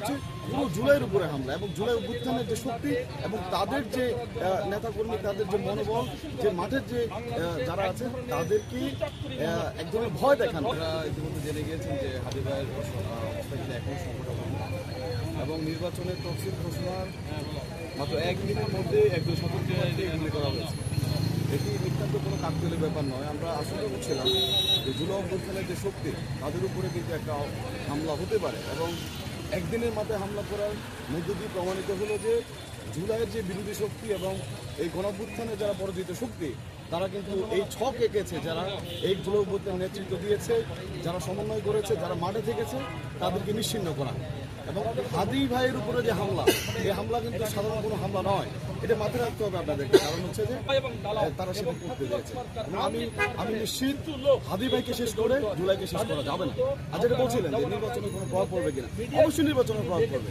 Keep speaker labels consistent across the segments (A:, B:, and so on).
A: হচ্ছে পুরো জুলাইয়ের উপরে হামলা এবং জুলাই অভ্যুত্থানের যে শক্তি এবং তাদের যে নেতাকর্মী, তাদের যে মনোবল, যে মাঠের যে যারা আছে, তাদেরকে এক ধরনের ভয় দেখানো।
B: ইতিমধ্যে জেনে গিয়েছেন যে কিন্তু এখন এবং নির্বাচনের তফসিল ঘোষণার মাত্র একদিনের মধ্যে একজন স্বতন্ত্র করা হয়েছে। এটি নিতান্ত কোনো কাকতালীয় ব্যাপার নয়। আমরা আশঙ্কা করছিলাম যে জুলাই অভ্যুত্থানের যে শক্তি, তাদের উপরে কিন্তু একটা হামলা হতে পারে। এবং একদিনের মাথায় হামলা করার মধ্য দিয়ে প্রমাণিত হলো যে জুলাইয়ের যে বিরোধী শক্তি এবং এই গণভ্যুত্থানের যারা পরাজিত শক্তি, তারা কিন্তু এই ছক এঁকেছে যারা এই জুলাই নেতৃত্ব দিয়েছে, যারা সমন্বয় করেছে, যারা মাঠে থেকেছে, তাদেরকে নিশ্চিন্ন করা। এবং হাদি ভাইয়ের উপরে যে হামলা, এই হামলা কিন্তু সাধারণ কোনো হামলা নয়। এটা মাথায় রাখতে হবে আপনাদেরকে। কারণ হচ্ছে যে তারা সেটা করতে দিয়েছে। আমি আমি নিশ্চিত হাদি ভাইকে শেষ করে জুলাইকে শেষ করা যাবে না। আর যেটা বলছিলেন যে নির্বাচনে কোনো প্রভাব পড়বে কিনা, অবশ্যই নির্বাচনের প্রভাব পড়বে।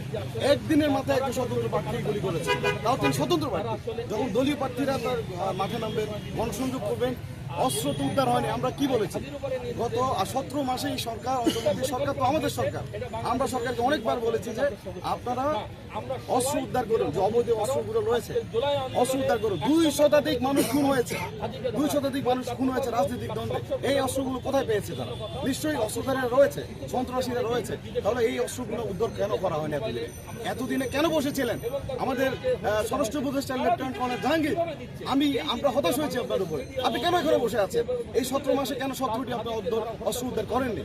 B: একদিনের মাথায় একজন স্বতন্ত্র প্রার্থী গুলি করেছে তাও তিনি স্বতন্ত্র প্রার্থী। যখন দলীয় প্রার্থীরা তার মাঠে নামবেন গণসংযোগ করবেন অস্ত্র তো উদ্ধার হয়নি, আমরা কি বলেছি? গত সতেরো মাসে এই সরকার অন্তর্বর্তী সরকার তো আমাদের সরকার। আমরা সরকারকে অনেকবার বলেছি যে আপনারা অস্ত্র উদ্ধার করুন, যে অবৈধ অস্ত্রগুলো রয়েছে, অস্ত্র উদ্ধার করুন। দুই শতাধিক মানুষ খুন হয়েছে, দুই শতাধিক মানুষ খুন হয়েছে রাজনৈতিক দ্বন্দ্বে। এই অস্ত্রগুলো কোথায় পেয়েছে তারা? নিশ্চয়ই অস্ত্রধারীরা রয়েছে, সন্ত্রাসীরা রয়েছে। তাহলে এই অস্ত্রগুলো উদ্ধার কেন করা হয়নি এতদিনে? এতদিনে কেন বসেছিলেন? আমাদের স্বরাষ্ট্র উপদেষ্টা লেফটেন্যান্ট কর্নেল জাহাঙ্গীর, আমি, আমরা হতাশ হয়েছি আপনার উপরে। আপনি কেন এখানে বসে আছেন। এই সতেরো মাসে কেন সতেরোটি উদ্ধার অস্ত্র উদ্ধার করেননি?